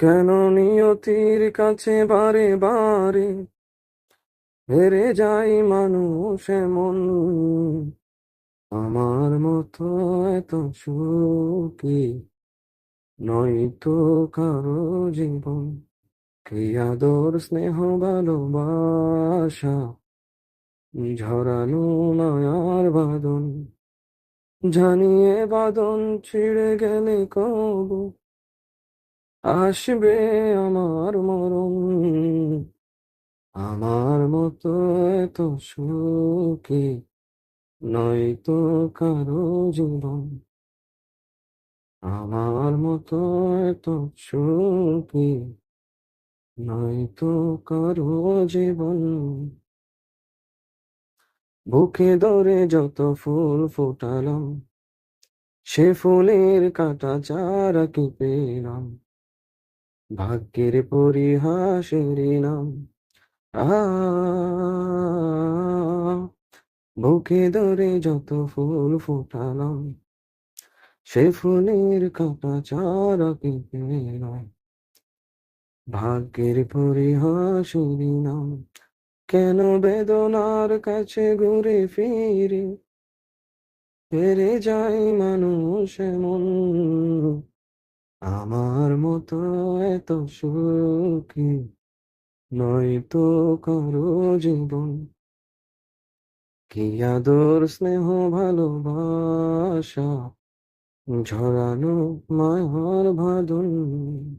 কেন নিয়তির কাছে বারে বারে হেরে যাই মানুষ এমন? আমার মতো এত সুখী নয়তো কারও জীবন। কি আদর, স্নেহ, ভালোবাসা, ঝরানো মায়ার বাদন জানিয়ে বাদন ছিঁড়ে গেলে কবু আসবে আমার মরণ। আমার মতো এত সুখী নয়তো কারও জীবন। আমার মতো এত সুখী নয়তো কারও জীবন। বুকে ধরে যত ফুল ফোটালাম, সে ফুলের কাটা চারা কি পেলাম ভাগ্যের পরিহাসের নাম। বুকে ধরে যত ফুল ফোটালাম, সে ফুলের কাটা চারা পেলাম ভাগ্যের পরিহাসের নাম, কেন বেদনার কাছে ঘুরে ফিরে? হেরে যায় মানুষ এমন আমার মতো এত সুখী নয়তো কারও জীবন। কি আদর স্নেহ ভালোবাসা ঝরানো মায়ার ভাদন।